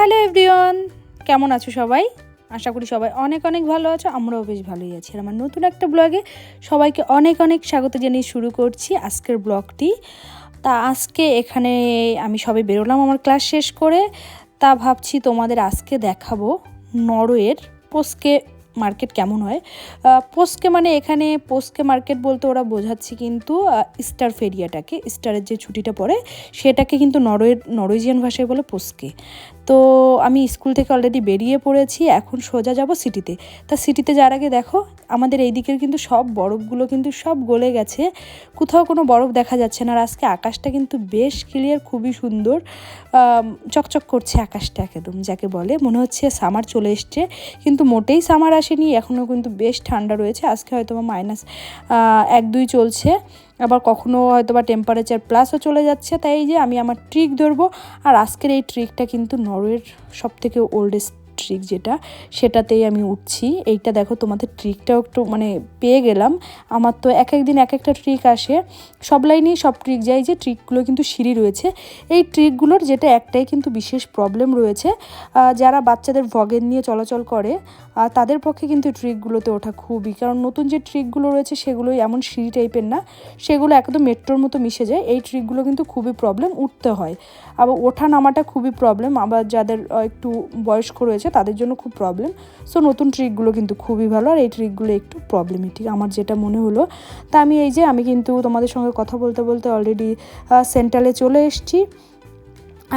Hello everyone, কেমন আছো সবাই? আশা করি সবাই অনেক অনেক ভালো আছো, আমরাও বেশ ভালোই আছি। আর আমার নতুন একটা ব্লগে সবাইকে অনেক অনেক স্বাগত জানিয়ে শুরু করছি আজকের ব্লগটি। তা আজকে এখানে আমি সবে বেরোলাম আমার ক্লাস শেষ করে। তা ভাবছি তোমাদের আজকে দেখাবো নরওয়ের পোস্কে মার্কেট কেমন হয়। পোস্কে মানে এখানে পোস্কে মার্কেট বলতে ওরা বোঝাচ্ছে কিন্তু স্টার ফেরিয়াটাকে, স্টারের যে ছুটিটা পড়ে, সেটাকে কিন্তু নরওয়ের, নরওয়েজিয়ান ভাষায় বলে পোস্কে তো আমি স্কুল থেকে অলরেডি বেরিয়ে পড়েছি, এখন সোজা যাব সিটিতে। তা সিটিতে যাওয়ার আগে দেখো, আমাদের এই দিকের কিন্তু সব বরফগুলো কিন্তু সব গলে গেছে। কোথাও কোনো বরফ দেখা যাচ্ছে না আর আজকে আকাশটা কিন্তু বেশ ক্লিয়ার খুবই সুন্দর। চকচক করছে আকাশটা একদম, যাকে বলে। মনে হচ্ছে সামার চলে এসছে, কিন্তু মোটেই সামার আসেনি, এখনও কিন্তু বেশ ঠান্ডা রয়েছে। আজকে হয়তো মাইনাস এক দুই চলছে। আবার কখনো হয়তো বা টেম্পারেচার প্লাসও চলে যাচ্ছে, তাই যে আমি আমার ট্রিক ধরবো। আর আজকের এই ট্রিকটা কিন্তু নরওয়ের সব থেকে ওল্ডেস্ট ট্রিক যেটা, সেটাতেই আমি উঠছি। এইটা দেখো, তোমাদের ট্রিকটাও একটু মানে পেয়ে গেলাম। আমার তো এক এক দিন এক একটা ট্রিক আসে। সব লাইনেই সব ট্রিক যায়, যে ট্রিকগুলো কিন্তু সিঁড়ি রয়েছে। এই ট্রিকগুলোর যেটা একটাই কিন্তু বিশেষ প্রবলেম রয়েছে। যারা বাচ্চাদের ভগেন নিয়ে চলাচল করে তাদের পক্ষে কিন্তু ট্রিকগুলোতে ওঠা খুবই। কারণ নতুন যে ট্রিকগুলো রয়েছে সেগুলো এমন সিঁড়ি টাইপের না, সেগুলো একদম মেট্রোর মতো মিশে যায়। এই ট্রিকগুলো কিন্তু খুবই প্রবলেম উঠতে হয়। আবার ওঠা নামাটা খুবই প্রবলেম আবার যাদের একটু বয়স্ক রয়েছে তাদের জন্য খুব প্রবলেম সো নতুন ট্রিকগুলো কিন্তু খুবই ভালো, আর এই ট্রিকগুলো একটু প্রবলেমই ঠিক আমার যেটা মনে হলো, তা আমি এই যে, আমি কিন্তু তোমাদের সঙ্গে কথা বলতে বলতে অলরেডি সেন্ট্রালে চলে এসেছি।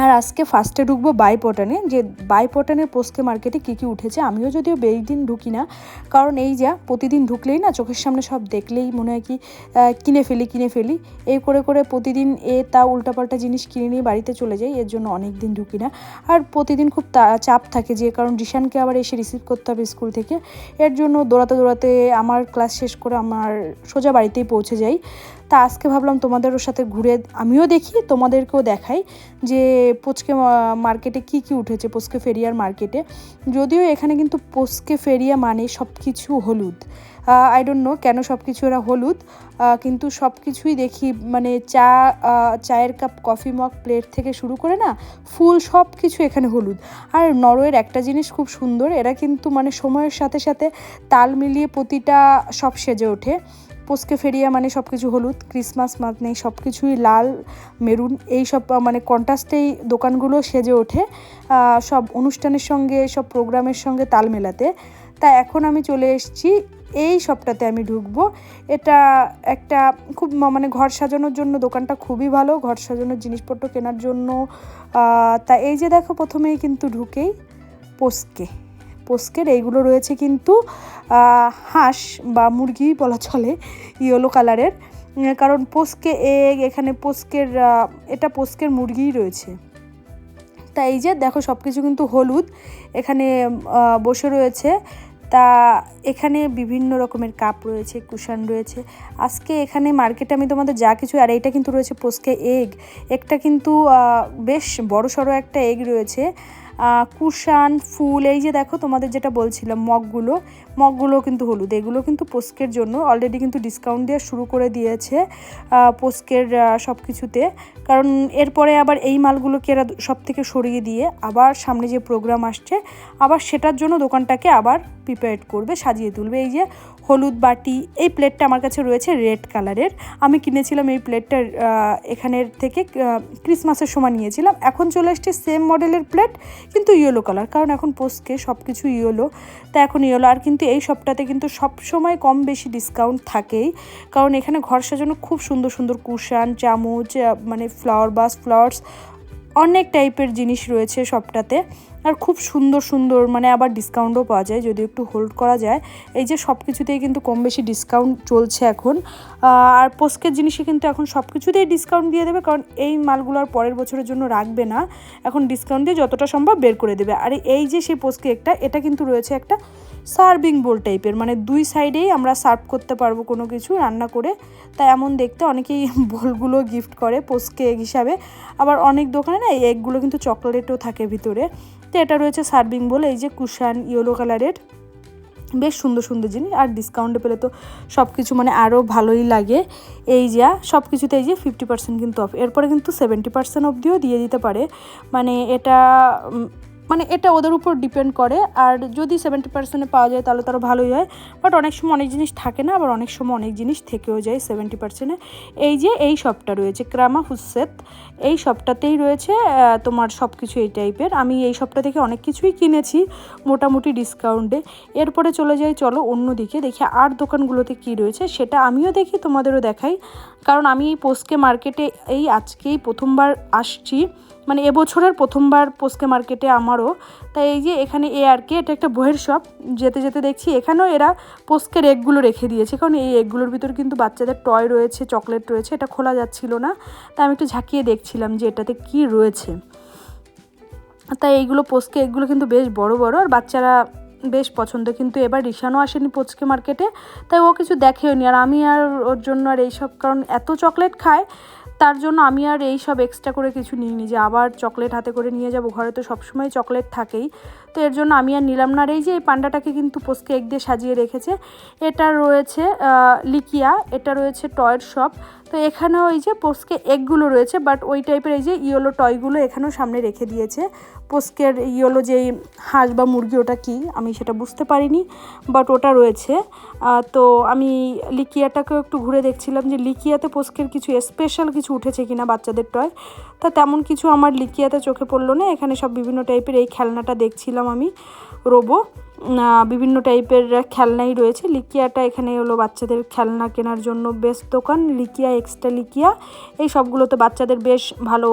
আর আজকে ফার্স্টে ঢুকবো বাইপটানে যে বাইপটানের পোস্কে মার্কেটে কী কী উঠেছে আমিও যদিও বেই দিন ঢুকি না, কারণ এই যা প্রতিদিন ঢুকলেই না চোখের সামনে সব দেখলেই মনে হয় কি কিনে ফেলি কিনে ফেলি। এই করে করে প্রতিদিন এ তা উল্টাপাল্টা জিনিস কিনে নিয়ে বাড়িতে চলে যাই, এর জন্য অনেক দিন ঢুকি না। আর প্রতিদিন খুব চাপ থাকে যে, কারণ রিশানকে আবার এসে রিসিভ করতে হবে স্কুল থেকে। এর জন্য দৌড়াতে দৌড়াতে আমার ক্লাস শেষ করে আমার সোজা বাড়িতেই পৌঁছে যাই। তা আজকে ভাবলাম তোমাদেরও সাথে ঘুরে আমিও দেখি, তোমাদেরকেও দেখাই যে পোচকে মার্কেটে কি কি উঠেছে পোস্কে ফেরিয়ার মার্কেটে। যদিও এখানে কিন্তু পোস্কে ফেরিয়া মানে সব কিছু হলুদ আই ডোন্ট নো কেন সব কিছু এরা হলুদ। কিন্তু সব কিছুই দেখি মানে চা চায়ের কাপ কফি মগ প্লেট থেকে শুরু করে না, ফুল সব কিছু এখানে হলুদ। আর নরওয়ের একটা জিনিস খুব সুন্দর, এরা কিন্তু মানে সময়ের সাথে সাথে তাল মিলিয়ে প্রতিটা সব সেজে ওঠে। পোস্কে ফেরিয়া মানে সব কিছু হলুদ, ক্রিসমাস মানে সব কিছুই লাল, মেরুন, এই সব মানে কন্ট্রাস্টেই দোকানগুলো সেজে ওঠে সব অনুষ্ঠানের সঙ্গে, সব প্রোগ্রামের সঙ্গে তাল মেলাতে। তা এখন আমি চলে এসেছি, এই সবটাতে আমি ঢুকবো। এটা একটা খুব মানে ঘর সাজানোর জন্য দোকানটা খুবই ভালো, ঘর সাজানোর জিনিসপত্র কেনার জন্য তা এই যে দেখো প্রথমেই কিন্তু ঢুকেই পোস্কে পোস্কের, এইগুলো রয়েছে কিন্তু হাঁস বা মুরগি বলা চলে, ইয়েলো কালারের। কারণ পোস্কে এগ এখানে পোস্কের এটা পোস্কের মুরগিই রয়েছে। তা এই যে, দেখো সব কিছু কিন্তু হলুদ। এখানে বসে রয়েছে। তা এখানে বিভিন্ন রকমের কাপ রয়েছে, কুশান রয়েছে। আজকে এখানে মার্কেটে আমি তোমাদের যা কিছু, আর এইটা কিন্তু রয়েছে পোস্কে এগ। একটা কিন্তু বেশ বড় সড়ো একটা এগ রয়েছে। কুশান, ফুল, এই যে দেখো তোমাদের যেটা বলছিলাম, মগগুলো মগগুলো কিন্তু হলুদ, এগুলো কিন্তু পোস্কের জন্য অলরেডি কিন্তু ডিসকাউন্ট দেওয়া শুরু করে দিয়েছে পোস্কের সব কিছুতে কারণ এরপরে আবার এই মালগুলোকে এরা সব থেকে সরিয়ে দিয়ে আবার সামনে যে প্রোগ্রাম আসছে, আবার সেটার জন্য দোকানটাকে আবার প্রিপেয়ার করবে, সাজিয়ে তুলবে। এই যে হলুদ বাটি, এই প্লেটটা আমার কাছে রয়েছে রেড কালারের আমি কিনেছিলাম এই প্লেটটা এখানের থেকে ক্রিসমাসের সময় নিয়েছিলাম। এখন চলে এসছে সেম মডেলের প্লেট কিন্তু ইয়েলো কালার কারণ এখন পোস্টকে সব কিছু ইয়েলো তা এখন ইয়েলো আর কিন্তু এই সবটাতে কিন্তু সব সময় কম বেশি ডিসকাউন্ট থাকেই, কারণ এখানে ঘর সাজানো খুব সুন্দর সুন্দর কুশান, চামচ মানে ফ্লাওয়ার বাস ফ্লাওয়ার্স অনেক টাইপের জিনিস রয়েছে সবটাতে আর খুব সুন্দর সুন্দর মানে আবার ডিসকাউন্টও পাওয়া যায়, যদি একটু হোল্ড করা যায়। এই যে সব কিছুতেই কিন্তু কম বেশি ডিসকাউন্ট চলছে এখন। আর পোস্কের জিনিসে কিন্তু এখন সব কিছুতেই ডিসকাউন্ট দিয়ে দেবে, কারণ এই মালগুলো আর পরের বছরের জন্য রাখবে না। এখন ডিসকাউন্ট দিয়ে যতটা সম্ভব বের করে দেবে। আর এই যে সেই পোস্ট কেকটা এটা কিন্তু রয়েছে একটা সার্ভিং বোল টাইপের মানে দুই সাইডেই আমরা সার্ভ করতে পারব কোনো কিছু রান্না করে। তাই এমন দেখতে অনেকেই বোলগুলো গিফট করে পোস্ট কেক হিসাবে। আবার অনেক দোকানে না এই এগগুলো কিন্তু চকলেটও থাকে ভিতরে। তো এটা রয়েছে সার্ভিং বল, এই যে কুশান ইয়েলো কালারের। বেশ সুন্দর সুন্দর জিনিস। আর ডিসকাউন্টে পেলে তো সব কিছু মানে আরও ভালোই লাগে। এই যা সব কিছুতে এই যে ফিফটি পার্সেন্ট কিন্তু অফ এরপরে কিন্তু সেভেন্টি পার্সেন্ট অবধিও দিয়ে দিতে পারে। মানে এটা মানে এটা ওদের উপর ডিপেন্ড করে। আর যদি সেভেন্টি পার্সেন্টে পাওয়া যায়, তাহলে তারও ভালোই হয়। বাট অনেক সময় অনেক জিনিস থাকে না, আবার অনেক সময় অনেক জিনিস থেকেও যায় সেভেন্টি পার্সেন্টে এই যে, এই শপটা রয়েছে ক্রামা হুসেত এই শপটাতেই রয়েছে তোমার সব কিছু এই টাইপের আমি এই শপটা থেকে অনেক কিছুই কিনেছি, মোটামুটি ডিসকাউন্টে এরপরে চলে যাই, চলো অন্যদিকে দেখি আর দোকানগুলোতে কি রয়েছে। সেটা আমিও দেখি, তোমাদেরও দেখাই। কারণ আমি এই পোস্কে মার্কেটে এই আজকেই প্রথমবার আসছি। মানে এবছরের প্রথমবার পোস্কে মার্কেটে আমারও। তাই এই যে এখানে এ আর কে এটা একটা বইয়ের শপ যেতে যেতে দেখছি এখানেও এরা পোস্কের এগগুলো রেখে দিয়েছে। কারণ এই এগগুলোর ভিতর কিন্তু বাচ্চাদের টয় রয়েছে চকলেট রয়েছে, এটা খোলা যাচ্ছিল না। তাই আমি একটু ঝাঁকিয়ে দেখছিলাম যে এটাতে কি রয়েছে। তাই এইগুলো পোস্কে এগুলো কিন্তু বেশ বড় বড়। আর বাচ্চারা বেশ পছন্দ। কিন্তু এবার রিশানও আসেনি পোচকে মার্কেটে। তাই ও কিছু দেখেও নি আর আমি আর ওর জন্য আর এইসব, কারণ এত চকলেট খায় তার জন্য আমি আর এই সব এক্সট্রা করে কিছু নিইনি যে আবার চকলেট হাতে করে নিয়ে যাব। ঘরে তো সবসময় চকলেট থাকেই। তো এর জন্য আমি আর নিলাম না। এই যে এই পান্ডাটাকে কিন্তু পোস্কে এক দিয়ে সাজিয়ে রেখেছে, এটা রয়েছে লিকিয়া, এটা রয়েছে টয়ের শপ। তো এখানেও এই যে পোস্কে এগগুলো রয়েছে, বাট ওই টাইপের এই যে ইয়েলো টয়গুলো এখানেও সামনে রেখে দিয়েছে। পোস্কের ইয়েলো যেই হাঁস বা মুরগি, ওটা কি? আমি সেটা বুঝতে পারিনি, বাট ওটা রয়েছে। তো আমি লিকিয়াটাকেও একটু ঘুরে দেখছিলাম যে লিকিয়াতে পোস্কের কিছু স্পেশাল কিছু উঠেছে কিনা বাচ্চাদের টয়। তা তেমন কিছু আমার লিকিয়াতে চোখে পড়ল না। এখানে সব বিভিন্ন টাইপের এই খেলনাটা দেখছিলাম। আমি, রোবো। বিভিন্ন টাইপের খেলনাই রয়েছে। লিকিয়াটা এখানে হলো বাচ্চাদের খেলনা কেনার জন্য বেস্ট দোকান। লিকিয়া এক্সট্রা লিকিয়া, এই সবগুলোতে বাচ্চাদের বেশ ভালো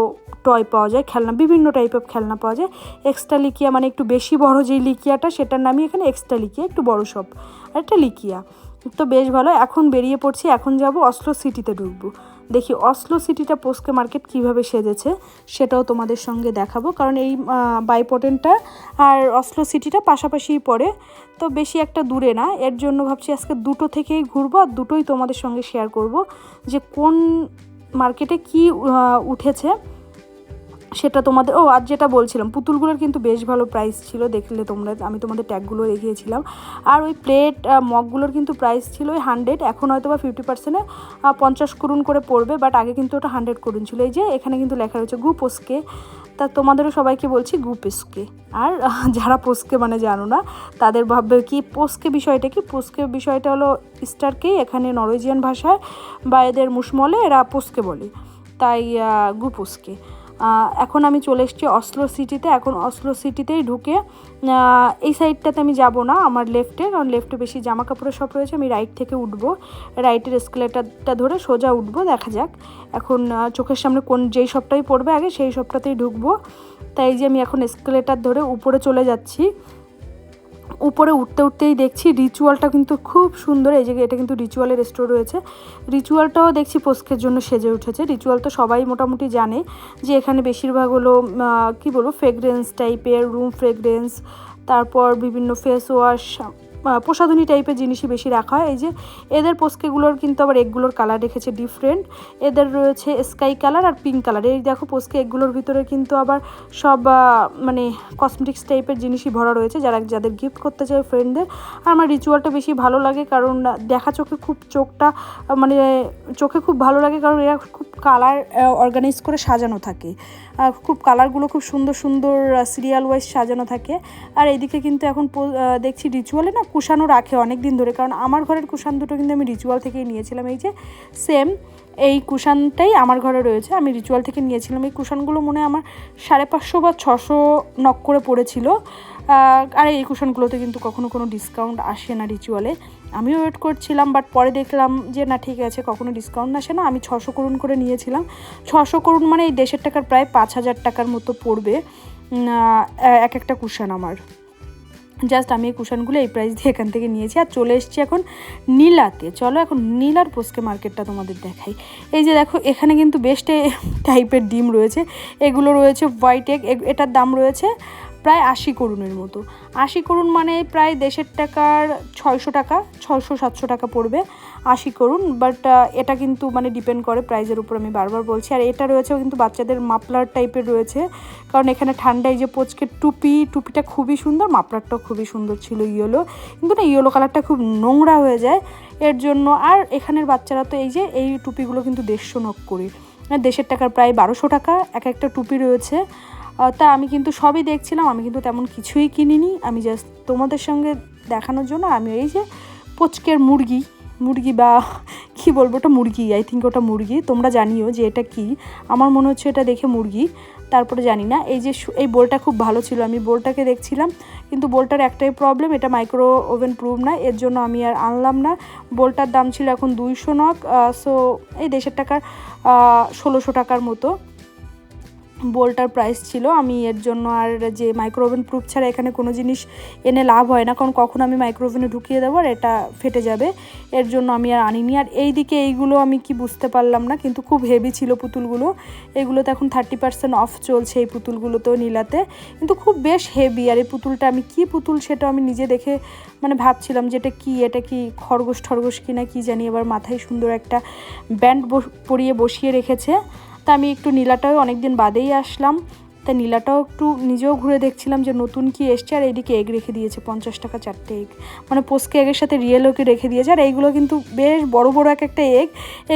টয় পাওয়া যায়, খেলনা, বিভিন্ন টাইপের খেলনা পাওয়া যায়। এক্সট্রা লিকিয়া মানে একটু বেশি বড় যেই লিকিয়াটা, সেটার নামই এখানে এক্সট্রা লিকিয়া, একটু বড় সব। আর একটা লিকিয়া। তো বেশ ভালো, এখন বেরিয়ে পড়ছি, এখন যাব অসলো সিটিতে ঢুকবো। দেখি অসলো সিটিটা পোস্কে মার্কেট কীভাবে সেজেছে, সেটাও তোমাদের সঙ্গে দেখাবো। কারণ এই বাইপটেনটা আর অসলো সিটিটা পাশাপাশিই পড়ে, তো বেশি একটা দূরে না। এর জন্য ভাবছি আজকে দুটো থেকেই ঘুরবো আর দুটোই তোমাদের সঙ্গে শেয়ার করব যে কোন মার্কেটে কি উঠেছে। সেটা তোমাদের, ও আর যেটা বলছিলাম, পুতুলগুলোর কিন্তু বেশ ভালো প্রাইস ছিল, দেখলে তোমরা, আমি তোমাদের ট্যাগগুলো রেখেছিলাম আর ওই প্লেট মগগুলোর কিন্তু প্রাইস ছিল ওই হান্ড্রেড এখন হয়তো বা ফিফটি পার্সেন্টে পঞ্চাশ করুন করে পড়বে বাট আগে কিন্তু ওটা হান্ড্রেড করুন ছিল। এই যে, এখানে কিন্তু লেখা রয়েছে গ্রুপোসকে তা তোমাদেরও সবাইকে বলছি গ্রুপেসকে আর যারা পোস্কে মানে জানো না, তাদের ভাববে কি, পোস্কে বিষয়টা কি? পোস্কে বিষয়টা হলো স্টারকে এখানে নরওয়েজিয়ান ভাষায়, বা এদের মুসমলে এরা পোস্কে বলে, তাই গ্রুপোসকে এখন আমি চলে এসেছি অসলো সিটিতে। এখন অসলো সিটিতেই ঢুকে এই সাইডটাতে আমি যাব না, আমার লেফটে, কারণ লেফটে বেশি জামা কাপড়ের সব রয়েছে, আমি রাইট থেকে উঠবো। রাইটের এসকেলেটারটা ধরে সোজা উঠব, দেখা যাক। এখন চোখের সামনে কোন যেই সবটাই পড়বে আগে, সেই সবটাতেই ঢুকবো। তাই যে আমি এখন এসকেলেটার ধরে উপরে চলে যাচ্ছি। উপরে উঠতে উঠতেই দেখছি রিচুয়ালটা কিন্তু খুব সুন্দর। এই যে এটা কিন্তু রিচুয়ালের স্টোর রয়েছে। রিচুয়ালটাও দেখছি পোস্কের জন্য সেজে উঠেছে। রিচুয়াল তো সবাই মোটামুটি জানে যে এখানে বেশিরভাগ হলো কি বলব ফ্রেগরেন্স টাইপের রুম ফ্রেগরেন্স তারপর বিভিন্ন ফেস ওয়াশ প্রসাধনী টাইপের জিনিসই বেশি রাখা হয়। এই যে এদের পোস্কেগুলোর কিন্তু আবার এগুলোর কালার রেখেছে ডিফারেন্ট এদের রয়েছে স্কাই কালার আর পিঙ্ক কালার এই দেখো পোস্কে এগুলোর ভিতরে কিন্তু আবার সব মানে কসমেটিক্স টাইপের জিনিসই ভরা রয়েছে। যারা, যাদের গিফট করতে চায় ফ্রেন্ডদের আর আমার রিচুয়ালটা বেশি ভালো লাগে কারণ দেখা চোখে খুব চোখটা মানে চোখে খুব ভালো লাগে কারণ এরা খুব কালার অর্গানাইজ করে সাজানো থাকে। খুব কালারগুলো খুব সুন্দর সুন্দর সিরিয়াল ওয়াইজ সাজানো থাকে। আর এইদিকে কিন্তু এখন দেখছি রিচুয়ালে না কুশানও রাখে অনেক দিন ধরে। কারণ আমার ঘরের কুশান দুটো কিন্তু আমি রিচুয়াল থেকেই নিয়েছিলাম। এই যে সেম এই কুশানটাই আমার ঘরে রয়েছে। আমি রিচুয়াল থেকে নিয়েছিলাম। এই কুশানগুলো মনে আমার সাড়ে পাঁচশো বা ছশো নক করে পড়েছিল। আর এই কুশনগুলোতে কিন্তু কখনো কোনো ডিসকাউন্ট আসে না রিচুয়ালে আমিও ওয়েট করছিলাম বাট পরে দেখলাম যে না, ঠিক আছে, কখনো ডিসকাউন্ট আসে না। আমি ছশো করুন করে নিয়েছিলাম। ছশো করুন মানে এই দেশের টাকার প্রায় পাঁচ হাজার টাকার মতো পড়বে। এক একটা কুশন আমার। জাস্ট আমি এই কুশনগুলো এই প্রাইস দিয়ে এখান থেকে নিয়েছি। আর চলে এসেছি এখন নীলাতে। চলো এখন নীলার পোস্কে মার্কেটটা তোমাদের দেখাই। এই যে দেখো, এখানে কিন্তু বেস্টে টাইপের ডিম রয়েছে। এগুলো রয়েছে হোয়াইট এগ এটার দাম রয়েছে প্রায় আশি করুণের মতো। আশি করুণ মানে প্রায় দেশের টাকার ছয়শো টাকা, ছয়শো সাতশো টাকা পড়বে আশি করুন বাট এটা কিন্তু মানে ডিপেন্ড করে প্রাইজের উপর আমি বারবার বলছি। আর এটা রয়েছে কিন্তু বাচ্চাদের মাপলার টাইপের রয়েছে। কারণ এখানে ঠান্ডায় যে পোচকের টুপি, টুপিটা খুবই সুন্দর মাপলারটাও খুবই সুন্দর ছিল ইয়েলো কিন্তু না ইয়েলো কালারটা খুব নোংরা হয়ে যায়। এর জন্য আর এখানের বাচ্চারা তো এই যে, এই টুপিগুলো কিন্তু দেড়শো নক করে। দেশের টাকার প্রায় বারোশো টাকা, এক একটা টুপি রয়েছে। তা আমি কিন্তু সবই দেখছিলাম, আমি কিন্তু তেমন কিছুই কিনিনি। আমি জাস্ট তোমাদের সঙ্গে দেখানোর জন্য আমি এই যে পুচকের মুরগি মুরগি বা কি বলব ওটা মুরগি আই থিঙ্ক ওটা মুরগি, তোমরা জানিও যে এটা কি। আমার মনে হচ্ছে এটা দেখে মুরগি, তারপরে জানি না। এই যে এই বোলটা খুব ভালো ছিল, আমি বোলটাকে দেখছিলাম, কিন্তু বোলটার একটাই প্রবলেম এটা মাইক্রো ওভেন প্রুভ না, এর জন্য আমি আর আনলাম না। বোলটার দাম ছিল এখন দুইশো নক সো এই দেশের টাকার ষোলোশো টাকার মতো। বোলটার প্রাইস ছিল, আমি এর জন্য আর যে মাইক্রো ওভেন প্রুফ ছাড়া এখানে কোনো জিনিস এনে লাভ হয় না, কারণ কখন আমি মাইক্রোওভেনে ঢুকিয়ে দেবো আর এটা ফেটে যাবে। এর জন্য আমি আর আনিনি। আর এই দিকে এইগুলো আমি কি বুঝতে পারলাম না, কিন্তু খুব হেভি ছিল পুতুলগুলো। এগুলোতে এখন থার্টি পার্সেন্ট অফ চলছে এই পুতুলগুলোতেও নীলাতে। কিন্তু খুব বেশ হেভি আর এই পুতুলটা আমি কি পুতুল সেটা আমি নিজে দেখে মানে ভাবছিলাম যে এটা কী, এটা কি খরগোশ ঠরগোশ কিনা কি জানি এবার মাথায় সুন্দর একটা ব্যান্ড পরিয়ে বসিয়ে রেখেছে। তা আমি একটু নীলাটাও অনেক দিন বাদেই আসলাম। তা নীলাটাও একটু নিজেও ঘুরে দেখছিলাম যে নতুন কি এসছে আর এইদিকে এগ রেখে দিয়েছে, পঞ্চাশ টাকা চারটে এগ মানে পোস্কে এগের সাথে রিয়েল ওকে রেখে দিয়েছে আর এইগুলো কিন্তু বেশ বড় বড় এক একটা এগ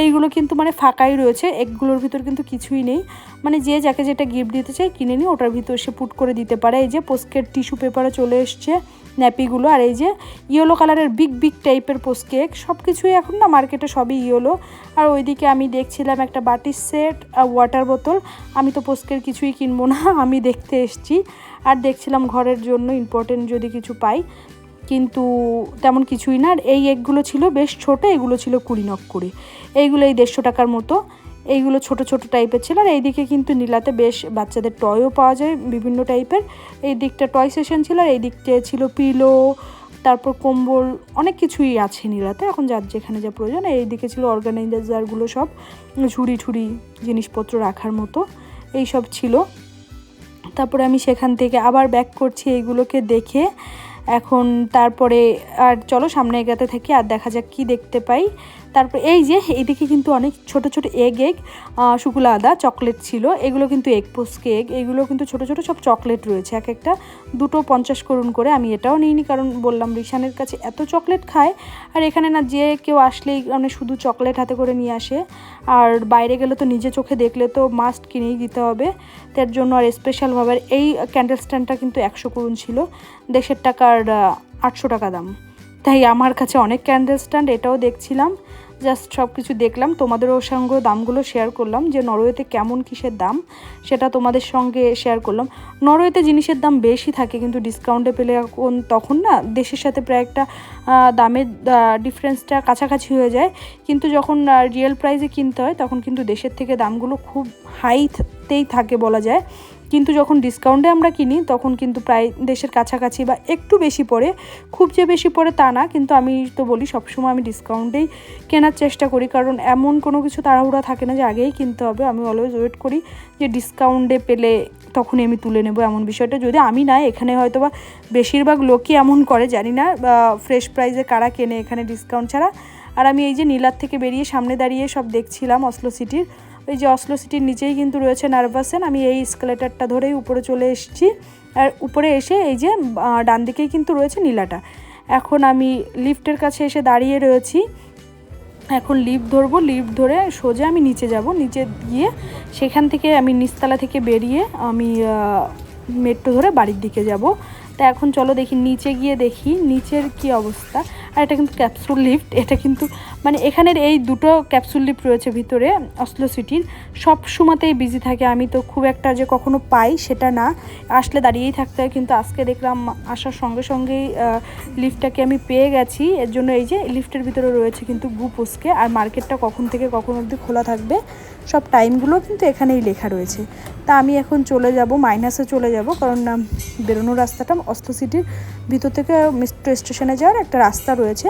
এইগুলো কিন্তু মানে ফাঁকাই রয়েছে এগগুলোর ভিতর কিন্তু কিছুই নেই। মানে যে যাকে যেটা গিফট দিতে চায় কিনে নিয়ে ওটার ভিতর সে পুট করে দিতে পারে। এই যে পোস্কের টিস্যু পেপারে চলে এসছে ন্যাপিগুলো আর এই যে ইয়েলো কালারের বিগ বিগ টাইপের পোস্ট কেক সব কিছুই এখন না মার্কেটে সবই ইয়েলো আর ওইদিকে আমি দেখছিলাম একটা বাটির সেট আর ওয়াটার বোতল আমি তো পোস্কের কিছুই কিনবো না, আমি দেখতে এসছি। আর দেখছিলাম ঘরের জন্য ইম্পর্টেন্ট যদি কিছু পাই। কিন্তু তেমন কিছুই না। আর এই এগগুলো ছিল বেশ ছোট, এগুলো ছিল কুড়ি নক করে। এইগুলো এই দেড়শো টাকার মতো। এইগুলো ছোট ছোট টাইপের ছিল আর এইদিকে কিন্তু নীলাতে বেশ বাচ্চাদের টয়ও পাওয়া যায় বিভিন্ন টাইপের। এই দিকটা টয় সেশন ছিল আর এই দিকটা ছিল পিলো তারপর কম্বল, অনেক কিছুই আছে নীলাতে। এখন যার যেখানে যা প্রয়োজন এই দিকে ছিল অর্গানাইজারগুলো সব ঝুড়ি ঠুড়ি জিনিসপত্র রাখার মতো এই সব ছিল। তারপরে আমি সেখান থেকে আবার ব্যাক করছি এইগুলোকে দেখে। এখন তারপরে আর চলো সামনে এগাতে থাকি আর দেখা যাক কি দেখতে পাই। তারপর এই যে এইদিকে কিন্তু অনেক ছোট ছোট এগ এগ শুকুলা আদা চকলেট ছিল। এগুলো কিন্তু এগ পোস্ট কেক এগুলো কিন্তু ছোট ছোট সব চকলেট রয়েছে। এক একটা দুটো পঞ্চাশ করুন করে আমি এটাও নিইনি, কারণ বললাম রিশানের কাছে এত চকলেট খায়। আর এখানে না, যে কেউ আসলেই মানে শুধু চকলেট হাতে করে নিয়ে আসে। আর বাইরে গেলে তো নিজে চোখে দেখলে তো মাস্ট কিনেই দিতে হবে। তার জন্য আর স্পেশালভাবে এই ক্যান্ডেল স্ট্যান্ডটা কিন্তু একশো করুন ছিল। দেশের টাকার আটশো টাকা দাম। তাই আমার কাছে অনেক ক্যান্ডেল স্ট্যান্ড এটাও দেখছিলাম। জাস্ট সব কিছু দেখলাম তোমাদেরও সঙ্গে দামগুলো শেয়ার করলাম, যে নরওয়েতে কেমন কিসের দাম, সেটা তোমাদের সঙ্গে শেয়ার করলাম। নরওয়েতে জিনিসের দাম বেশি থাকে, কিন্তু ডিসকাউন্টে পেলে এখন তখন না, দেশের সাথে প্রায় একটা দামের ডিফারেন্সটা কাছাকাছি হয়ে যায়। কিন্তু যখন রিয়েল প্রাইসে কিনতে হয়, তখন কিন্তু দেশের থেকে দামগুলো খুব হাইতেই থাকে বলা যায়। কিন্তু যখন ডিসকাউন্টে আমরা কিনি, তখন কিন্তু প্রায় দেশের কাছাকাছি বা একটু বেশি পড়ে, খুব যে বেশি পড়ে তা না, কিন্তু আমি তো বলি সবসময় আমি ডিসকাউন্টেই কেনার চেষ্টা করি। কারণ এমন কোনো কিছু তাড়াহুড়া থাকে না যে আগেই কিনতে হবে। আমি অলওয়েজ ওয়েট করি যে ডিসকাউন্টে পেলে তখনই আমি তুলে নেব এমন বিষয়টা। যদি আমি না, এখানে হয়তো বা বেশিরভাগ লোকই এমন করে, জানি না, বা ফ্রেশ প্রাইসে কারা কেনে এখানে ডিসকাউন্ট ছাড়া। আর আমি এই যে নীলার থেকে বেরিয়ে সামনে দাঁড়িয়ে সব দেখছিলাম অসলো সিটির ওই যে অসলো সিটির নিচেই কিন্তু রয়েছে নার্ভাসেন আমি এই স্কেলেটারটা ধরেই উপরে চলে এসেছি। আর উপরে এসে এই যে ডান দিকেই কিন্তু রয়েছে নীলাটা। এখন আমি লিফটের কাছে এসে দাঁড়িয়ে রয়েছি। এখন লিফট ধরবো লিফট ধরে সোজা আমি নিচে যাব। নিচে গিয়ে সেখান থেকে আমি নিচতলা থেকে বেরিয়ে আমি মেট্রো ধরে বাড়ির দিকে যাব। তা এখন চলো দেখি, নিচে গিয়ে দেখি নিচের কি অবস্থা। আর এটা কিন্তু ক্যাপসুল লিফট এটা কিন্তু মানে এখানের এই দুটো ক্যাপসুল লিফট রয়েছে ভিতরে অসলো সিটির সব সময়তেই বিজি থাকে, আমি তো খুব একটা যে কখনো পাই সেটা না। আসলে দাঁড়িয়েই থাকতে হয়, কিন্তু আজকে দেখলাম আসার সঙ্গে সঙ্গেই লিফটটাকে আমি পেয়ে গেছি। এর জন্য এই যে লিফটের ভিতরে রয়েছে কিন্তু গ্রুপোসকে আর মার্কেটটা কখন থেকে কখন অবধি খোলা থাকবে, সব টাইমগুলো কিন্তু এখানেই লেখা রয়েছে। তা আমি এখন চলে যাব মাইনাসে চলে যাব, কারণ বেরোনোর রাস্তাটা অস্ত সিটির ভিতর থেকে মেট্রো স্টেশনে যাওয়ার একটা রাস্তা রয়েছে।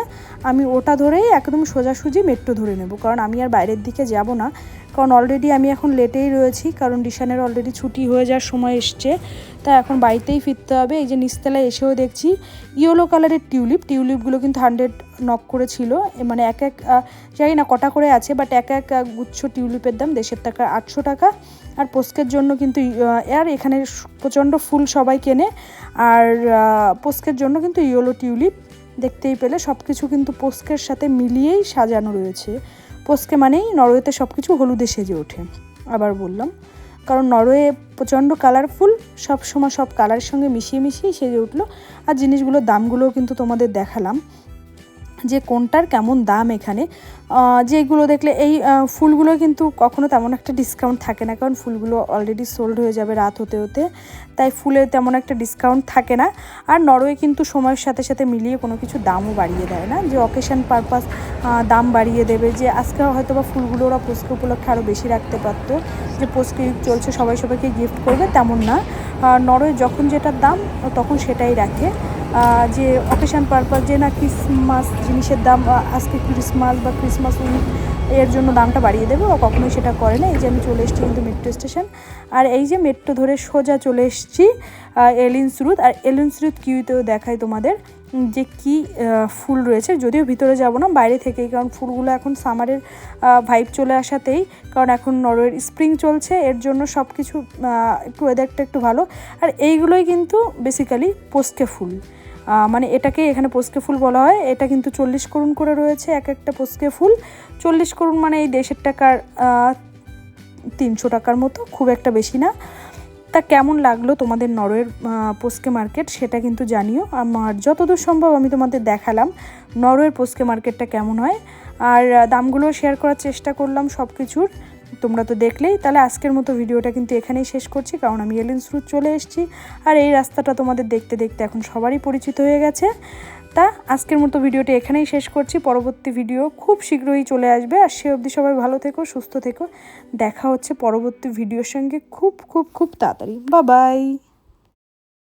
আমি ওটা ধরেই একদম সোজাসুজি মেট্রো ধরে নেব। কারণ আমি আর বাইরের দিকে যাব না। কারণ অলরেডি আমি এখন লেটেই রয়েছি। কারণ ডিশানের অলরেডি ছুটি হয়ে যাওয়ার সময় এসছে। তা এখন বাড়িতেই ফিরতে হবে। এই যে নিচতলায় এসেও দেখছি ইয়েলো কালারের টিউলিপ টিউলিপগুলো কিন্তু হান্ড্রেড নক করেছিল। মানে এক এক জানি না কটা করে আছে বাট এক এক গুচ্ছ টিউলিপের দাম দেশের টাকা আটশো টাকা। আর পোস্কের জন্য কিন্তু আর এখানে প্রচণ্ড ফুল সবাই কেনে। আর পোস্কের জন্য কিন্তু ইয়েলো টিউলিপ দেখতেই পেলে। সব কিছু কিন্তু পোস্কের সাথে মিলিয়েই সাজানো রয়েছে। পোস্কে মানেই নরওয়েতে সব কিছু হলুদে সেজে ওঠে, আবার বললাম। কারণ নরওয়ে প্রচণ্ড কালারফুল সব সময় সব কালারের সঙ্গে মিশিয়ে মিশিয়ে সেজে উঠল। আর জিনিসগুলোর দামগুলোও কিন্তু তোমাদের দেখালাম। যে কোনটার কেমন দাম এখানে। যেগুলো দেখলে এই ফুলগুলো কিন্তু কখনো তেমন একটা ডিসকাউন্ট থাকে না, কারণ ফুলগুলো অলরেডি সোল্ড হয়ে যাবে রাত হতে হতে। তাই ফুলে তেমন একটা ডিসকাউন্ট থাকে না। আর নরওয়ে কিন্তু সময়ের সাথে সাথে মিলিয়ে কোনো কিছু দামও বাড়িয়ে দেয় না। যে অকেশন পারপাস দাম বাড়িয়ে দেবে, যে আজকে হয়তো বা ফুলগুলো ওরা পোস্কে উপলক্ষে আরও বেশি রাখতে পারতো। যে পোস্কে চলছে, সবাই সবাইকে গিফট করবে, তেমন না। নরওয়ে যখন যেটার দাম, তখন সেটাই রাখে। যে অকেশন পারপাস যে না ক্রিসমাস জিনিসের দাম আজকে ক্রিসমাস বা ক্রিসমাস উইক এর জন্য দামটা বাড়িয়ে দেবে, ও কখনোই সেটা করে না। এই যে আমি চলে এসেছি কিন্তু মেট্রো স্টেশন আর এই যে মেট্রো ধরে সোজা চলে এসেছি এলিন স্রুত আর এলিন স্রুত কিউতেও দেখায় তোমাদের যে কি ফুল রয়েছে। যদিও ভিতরে যাব না, বাইরে থেকেই, কারণ ফুলগুলো এখন সামারের ভাইব চলে আসাতেই, কারণ এখন নরওয়ের স্প্রিং চলছে, এর জন্য সব কিছু একটু ওয়েদারটা একটু ভালো। আর এইগুলোই কিন্তু বেসিক্যালি পোস্কে ফুল। মানে এটাকে এখানে পোস্কে ফুল বলা হয়। এটা কিন্তু চল্লিশ করুন করে রয়েছে, এক একটা পোস্কে ফুল। চল্লিশ করুন মানে এই দেশের টাকার তিনশো টাকার মতো, খুব একটা বেশি না। তা কেমন লাগল তোমাদের নরওয়ের পোস্কে মার্কেট সেটা কিন্তু জানিও। আমার যতদূর সম্ভব আমি তোমাদের দেখালাম নরওয়ের পোস্কে মার্কেটটা কেমন হয়। আর দামগুলো শেয়ার করার চেষ্টা করলাম সব কিছুর তোমরা তো দেখলেই, তাহলে আজকের মতো ভিডিওটা কিন্তু এখানেই শেষ করছি, কারণ আমি এলিন স্রুত চলে এসেছি। আর এই রাস্তাটা তোমাদের দেখতে দেখতে এখন সবারই পরিচিত হয়ে গেছে। তা আজকের মতো ভিডিওটি এখানেই শেষ করছি। পরবর্তী ভিডিও খুব শীঘ্রই চলে আসবে। আর সে অবধি সবাই ভালো থেকো, সুস্থ থেকো। দেখা হচ্ছে পরবর্তী ভিডিওর সঙ্গে খুব খুব খুব তাড়াতাড়ি। বা বাই